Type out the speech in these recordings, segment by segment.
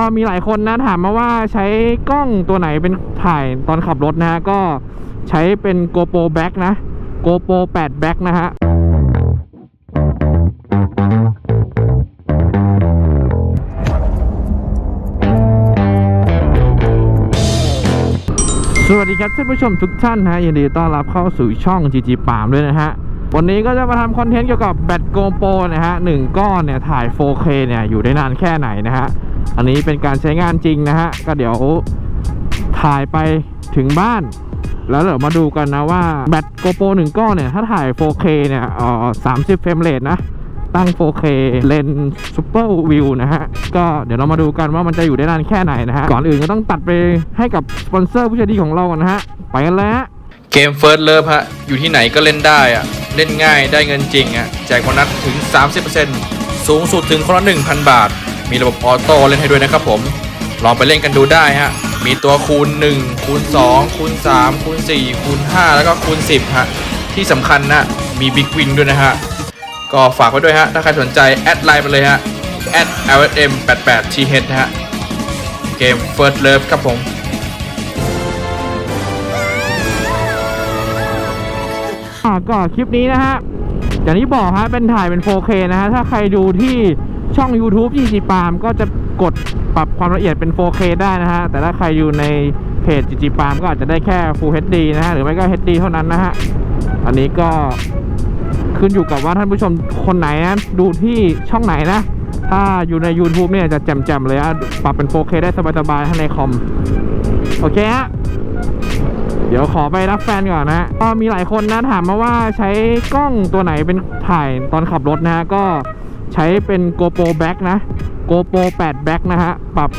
ก็มีหลายคนนะถามมาว่าใช้กล้องตัวไหนเป็นถ่ายตอนขับรถนะฮะ ก็ใช้เป็น GoPro Black นะ GoPro 8 Black นะฮะสวัสดีครับท่านผู้ชมทุกท่านนะฮะยินดีต้อนรับเข้าสู่ช่อง GG ปามด้วยนะฮะ วันนี้ก็จะมาทำคอนเทนต์เกี่ยวกับแบตโกโปรนะฮะหนึ่งก้อนเนี่ยถ่าย 4K เนี่ยอยู่ได้นานแค่ไหนนะฮะ อันนี้เป็นการใช้งานจริงนะฮะ ก็เดี๋ยวถ่ายไปถึงบ้าน แล้วเดี๋ยวมาดูกันนะว่าแบตโกโปรหนึ่งก้อนเนี่ย ถ้าถ่าย 4K เนี่ยอ่อ30เฟรมเรทนะตั้ง 4K เลนซูเปอร์วิวนะฮะ ก็เดี๋ยวเรามาดูกันว่ามันจะอยู่ได้นานแค่ไหนนะฮะ ก่อนอื่นก็ต้องตัดไปให้กับสปอนเซอร์ผู้ใจดีของเราก่อนนะฮะ ไปกันแล้วเกม First Love ฮะ อยู่ที่ไหนก็เล่นได้อะเล่นง่ายได้เงินจริงอะแจกโบนัสถึง 30%สูงสุดถึงคนละ1,000 บาท มีระบบออโต้เล่นให้ด้วยนะครับผม ลองไปเล่นกันดูได้ฮะ มีตัวคูณ 1 คูณ 2 คูณ 3 คูณ 4 คูณ 5 แล้วก็คูณ 10 ฮะ ที่สำคัญนะ มีบิ๊กวินด้วยนะฮะ ก็ฝากไว้ด้วยฮะ ถ้าใครสนใจ แอดไลน์ไปเลยฮะ lsm 8 8 th นะฮะ เกม First Love ครับผมก็คลิปนี้นะฮะอย่างที่บอกฮะเป็นถ่ายเป็น 4K นะฮะ ถ้าใครดูที่ ช่อง YouTube ยี่จีปามก็จะกดปรับความละเอียดเป็น 4K ได้นะฮะ แต่ถ้าใครอยู่ในเพจจีจีปามก็อาจจะได้แค่ Full HD นะฮะ หรือไม่ก็ HD เท่านั้นนะฮะ อันนี้ก็ขึ้นอยู่กับว่าท่านผู้ชมคนไหนนะดูที่ช่องไหนนะ ถ้าอยู่ใน YouTube เนี่ยจะแจ่มๆเลยอะปรับเป็น 4K ได้สบายๆทั้งในคอม โอเคฮะเดี๋ยวขอไปรับแฟนก่อนนะก็มีหลายคนนะถามมาว่าใช้กล้องตัวไหนเป็นถ่ายตอนขับรถนะฮะก็ ใช้เป็น GoPro Black นะ GoPro 8 Black นะฮะ ปรับ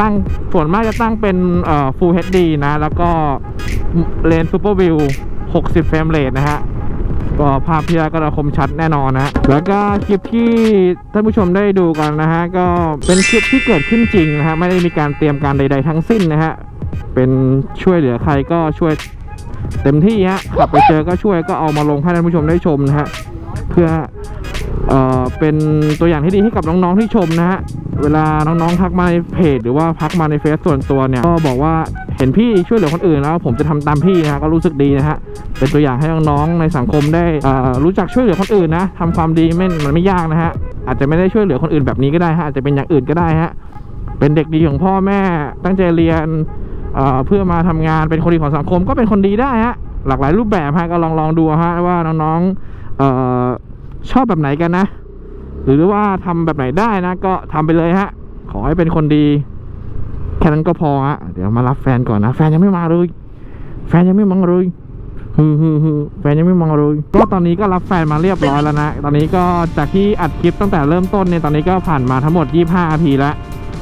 ตั้งส่วนมากจะตั้งเป็นเอ่อ Full HD นะ แล้วก็เลนส์ Super View 60 เฟรมเรทนะฮะก็ภาพที่ได้ก็จะคมชัดแน่นอนนะ แล้วก็คลิปที่ท่านผู้ชมได้ดูกันนะฮะ ก็เป็นคลิปที่เกิดขึ้นจริงนะฮะ ไม่ได้มีการเตรียมการใด ๆ ทั้งสิ้นนะฮะ เป็นช่วยเหลือใครก็ช่วยเต็มที่ฮะขับไปเจอก็ช่วยก็เอามาลงให้ท่านผู้ชมได้ชมนะฮะ เพื่อ เอ่อเป็นตัวอย่างที่ดีให้กับน้องๆที่ชมนะฮะเวลาน้องๆทักมาในเพจหรือว่าพักมาในเฟซส่วนตัวเนี่ยก็บอกว่าเห็นพี่ช่วยเหลือคนอื่นแล้วผมจะทำตามพี่นะก็รู้สึกดีนะฮะเป็นตัวอย่างให้น้องๆในสังคมได้รู้จักช่วยเหลือคนอื่นนะทำความดีไม่มันไม่ยากนะฮะอาจจะไม่ได้ช่วยเหลือคนอื่นแบบนี้ก็ได้ฮะอาจจะเป็นอย่างอื่นก็ได้ฮะเป็นเด็กดีของพ่อแม่ตั้งใจเรียนเพื่อมาทำงานเป็นคนดีของสังคมก็เป็นคนดีได้ฮะหลากหลายรูปแบบฮะก็ลองลองดูฮะว่าน้องๆ ชอบแบบไหนกันนะ หรือว่าทำแบบไหนได้นะ ก็ทำไปเลยฮะ ขอให้เป็นคนดี แค่นั้นก็พอฮะเดี๋ยวมารับแฟนก่อนนะ แฟนยังไม่มาเลย แฟนยังไม่มาเลยฮือฮือฮือแฟนยังไม่มาเลยก็ตอนนี้ก็รับแฟนมาเรียบร้อยแล้วนะ ตอนนี้ก็จากที่อัดคลิปตั้งแต่เริ่มต้นเนี่ย ตอนนี้ก็ผ่านมาทั้งหมด 25นาทีแล้ว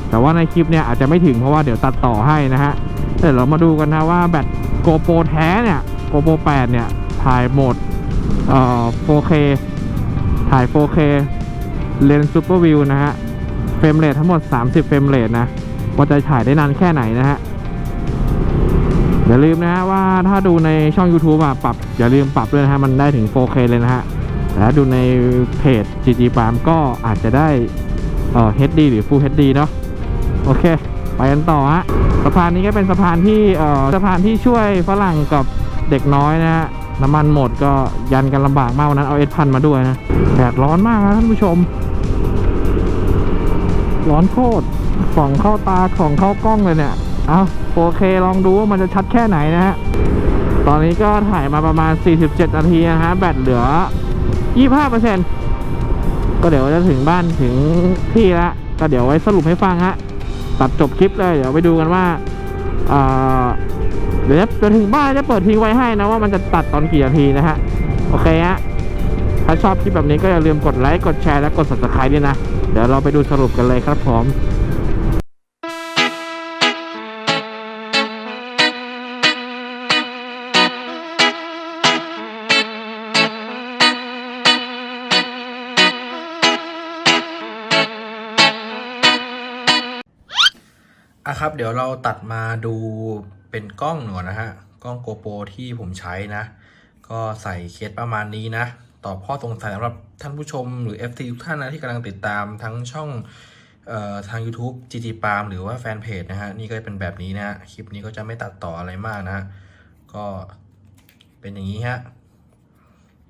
แต่ว่าในคลิปเนี่ยอาจจะไม่ถึงเพราะว่าเดี๋ยวตัดต่อให้นะฮะ เดี๋ยวเรามาดูกันนะว่าแบตโกโปรแท้เนี่ย โกโปร8เนี่ย ถ่ายโหมดเอ่อ 4K ถ่าย 4K เลนส์ซูเปอร์วิวนะฮะ เฟรมเรททั้งหมด 30 เฟรมเรทนะ ว่าจะถ่ายได้นานแค่ไหนนะฮะ อย่าลืมนะฮะว่าถ้าดูในช่อง YouTube อะปรับ อย่าลืมปรับด้วยนะฮะ มันได้ถึง 4K เลยนะฮะ แต่ถ้าดูในเพจ GG Farm ก็อาจจะได้เอ่อ HD หรือ Full HD เนาะ โอเค ไปกันต่อฮะ สะพานนี้ก็เป็นสะพานที่เอ่อสะพานที่ช่วยฝรั่งกับเด็กน้อยนะฮะ น้ำมันหมดก็ยันกันลำบากมากวันนั้นเอาเอสพันมาด้วยนะแดดร้อนมากนะท่านผู้ชม ร้อนโคตรส่องเข้าตาส่องเข้ากล้องเลยเนี่ยเอาโอเคลองดูว่ามันจะชัดแค่ไหนนะฮะ ตอนนี้ก็ถ่ายมาประมาณ 47 นาทีนะฮะ แบตเหลือ 25%ก็เดี๋ยวจะถึงบ้านถึงที่ล้วก็เดี๋ยวไว้สรุปให้ฟังฮะ ตัดจบคลิปเลย เดี๋ยวไปดูกันว่าอ่า เดี๋ยวจะถึงบ้านจะเปิดทิ้งไว้ให้นะว่ามันจะตัดตอนกี่นาทีนะฮะ โอเคฮะ ถ้าชอบคลิปแบบนี้ก็อย่าลืมกดไลค์ กดแชร์ และกด subscribe ด้วยนะ เดี๋ยวเราไปดูสรุปกันเลยครับผมอะครับ เดี๋ยวเราตัดมาดู เป็นกล้องหน่อนะฮะ กล้องโกโปรที่ผมใช้นะ ก็ใส่เคสประมาณนี้นะ ตอบข้อสงสัยสำหรับท่านผู้ชมหรือ FT ทุกท่านนะที่กำลังติดตามทั้งช่องออทาง YouTube GT Palm หรือว่าแฟนเพจนะฮะ นี่ก็เป็นแบบนี้นะ คลิปนี้ก็จะไม่ตัดต่ออะไรมากนะฮะก็เป็นอย่างนี้ฮะ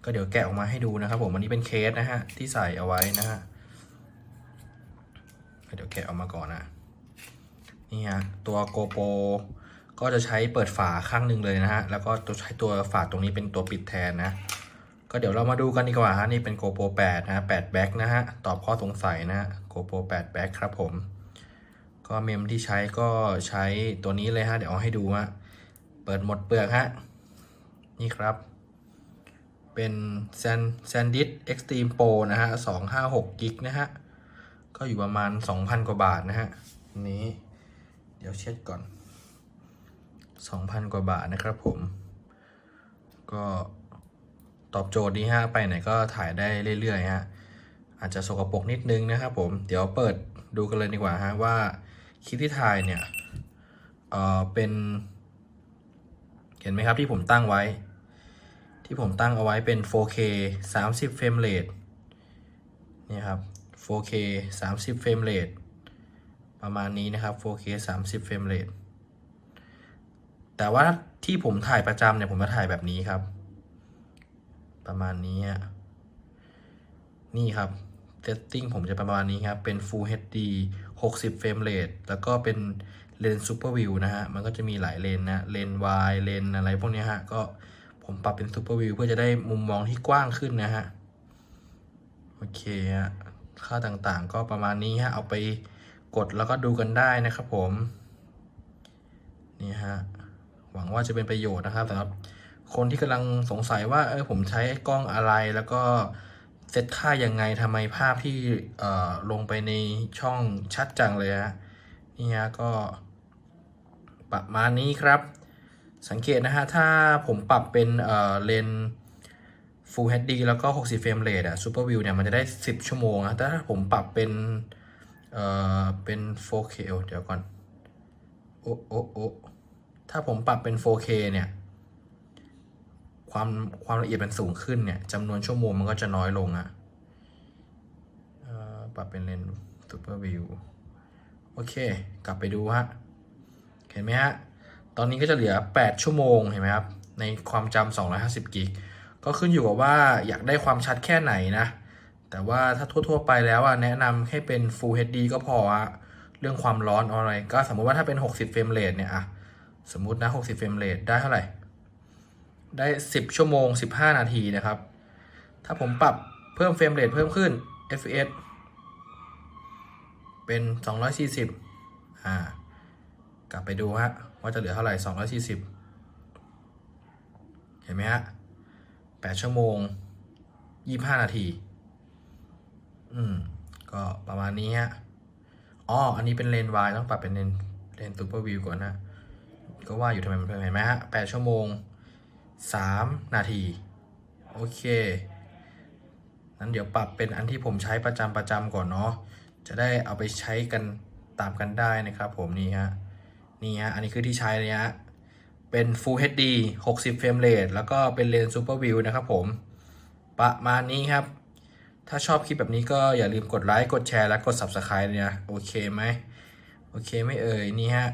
ก็เดี๋ยวแกะออกมาให้ดูนะครับผมอันนี้เป็นเคสนะฮะ ที่ใส่เอาไว้นะฮะ เดี๋ยวแกะออกมาก่อนนะ นี่ฮะ ตัวโกโป ก็จะใช้เปิดฝาข้างหนึ่งเลยนะฮะ แล้วก็ตัวใช้ตัวฝาตรงนี้เป็นตัวปิดแทนนะ ก็เดี๋ยวเรามาดูกันดีกว่าฮะ นี่เป็น GoPro 8 นะฮะ8แบ็คนะฮะ ตอบข้อสงสัยนะฮะ GoPro 8แบ็คครับผม ก็เมมที่ใช้ก็ใช้ตัวนี้เลยฮะ เดี๋ยวเอาให้ดูฮะ เปิดหมดเปลือกฮะ นี่ครับ เป็น San SanDisk Extreme Pro นะฮะ 256กิกนะฮะ ก็อยู่ประมาณ 2,000 กว่าบาทนะฮะนนี้ เดี๋ยวเช็ดก่อน 2,000 กว่าบาทนะครับผม ก็ตอบโจทย์นี้ฮะไปไหนก็ถ่ายได้เรื่อยๆฮะอาจจะสกปรกนิดนึงนะครับผมเดี๋ยวเปิดดูกันเลยดีกว่าฮะว่าคลิปที่ถ่ายเนี่ยเอ่อเป็น เห็นไหมครับที่ผมตั้งไว้ ที่ผมตั้งเอาไว้เป็น 4K 30 เฟรมเรทนี่ครับ 4K 30 เฟรมเรทประมาณนี้นะครับ 4K 30 เฟรมเรท แต่ว่าที่ผมถ่ายประจำเนี่ยผมจะถ่ายแบบนี้ครับ ประมาณนี้ นี่ครับ setting ผมจะประมาณนี้ครับ เป็น Full HD 60 เฟรมเรทแล้วก็เป็นเลนส์ Super View นะฮะ มันก็จะมีหลายเลนนะ เลนส์ wide เลนอะไรพวกนี้ฮะ ก็ผมปรับเป็น Super View เพื่อจะได้มุมมองที่กว้างขึ้นนะฮะ โอเคฮะ ค่าต่างๆก็ประมาณนี้ฮะ เอาไปกดแล้วก็ดูกันได้นะครับผม นี่ฮะ หวังว่าจะเป็นประโยชน์นะครับสำหรับคนที่กำลังสงสัยว่าเออผมใช้กล้องอะไรแล้วก็เซตค่ายังไงทำไมภาพที่เอ่อลงไปในช่องชัดจังเลยฮะนี่ฮะก็ประมาณนี้ครับ สังเกตนะฮะ ถ้าผมปรับเป็นเอ่อเลน Full HD แล้วก็ 60 เฟรมเรทอะ Super View เนี่ยมันจะได้ 10 ชั่วโมงนะแต่ถ้าผมปรับเป็นเอ่อเป็น 4K เดี๋ยวก่อน โอ้โอ้โอ้ ถ้าผมปรับเป็น 4K เนี่ย ความความละเอียดมันสูงขึ้นเนี่ยจำนวนชั่วโมงมันก็จะน้อยลงอะเอ่อปรับเป็นเลนส์ super view โอเค กลับไปดูฮะ เห็นไหมฮะ ตอนนี้ก็จะเหลือ 8 ชั่วโมง เห็นไหมครับ ในความจำ250กิก ก็ขึ้นอยู่กับว่าอยากได้ความชัดแค่ไหนนะ แต่ว่าถ้าทั่ว ๆ ไปแล้วอะแนะนำให้เป็น Full HD ก็พออะเรื่องความร้อนอะไร ก็สมมติว่าถ้าเป็น 60 เฟรมเรทเนี่ยอะ สมมุตินะ 60 เฟรมเรทได้เท่าไหร่ ได้ 10 ชั่วโมง 15 นาทีนะครับ ถ้าผมปรับเพิ่มเฟรมเรทเพิ่มขึ้น FPS เป็น 240 อ่า กลับไปดูฮะ ว่าจะเหลือเท่าไหร่ 240 เห็นไหมฮะ 8 ชั่วโมง 25 นาที อืม ก็ประมาณนี้ฮะ อ๋อ อันนี้เป็นเลนวายต้องปรับเป็นเลนเลนซูเปอร์วิวก่อนนะ ก็ว่าอยู่ทำไมมันเป็นเห็นไหมฮะ8ชั่วโมง3นาที โอเคนั้นเดี๋ยวปรับเป็นอันที่ผมใช้ประจำประจำก่อนเนาะจะได้เอาไปใช้กันตามกันได้นะครับผมนี่ฮะนี่ฮะอันนี้คือที่ใช้เลยฮะเป็น Full HD 60 เฟรมเรทแล้วก็เป็นเลนส์ Super View นะครับผม ประมาณนี้ครับ ถ้าชอบคลิปแบบนี้ก็อย่าลืมกดไลค์ กดแชร์ และกด Subscribe เลยนะโอเคไหม โอเคไม่เอ่ย นี่ฮะ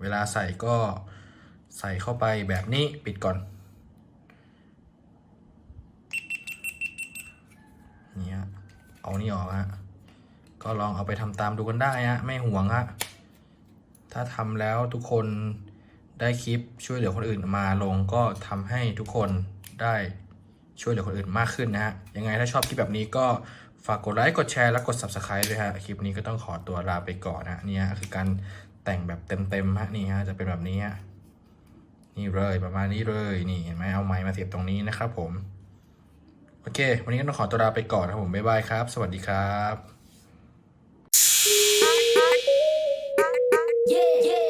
เวลาใส่ก็ใส่เข้าไปแบบนี้ปิดก่อนนี่ฮะเอานี่ออกฮะก็ลองเอาไปทำตามดูกันได้ฮะไม่ห่วงฮะถ้าทำแล้วทุกคนได้คลิปช่วยเหลือคนอื่นมาลงก็ทำให้ทุกคนได้ช่วยเหลือคนอื่นมากขึ้นนะฮะ ยังไงถ้าชอบคลิปแบบนี้ก็ฝากกดไลค์ กดแชร์ และกด Subscribe ด้วยฮะ คลิปนี้ก็ต้องขอตัวลาไปก่อนนะเนี่ฮะคือการ แต่งแบบเต็มๆฮะนี่ฮะจะเป็นแบบนี้ฮะนี่เลยประมาณนี้เลยนี่เห็นไหมเอาไม้มาเสียบตรงนี้นะครับผม โอเค วันนี้ต้องขอตัวลาไปก่อนนะผม บ๊ายบายครับ สวัสดีครับ yeah, yeah.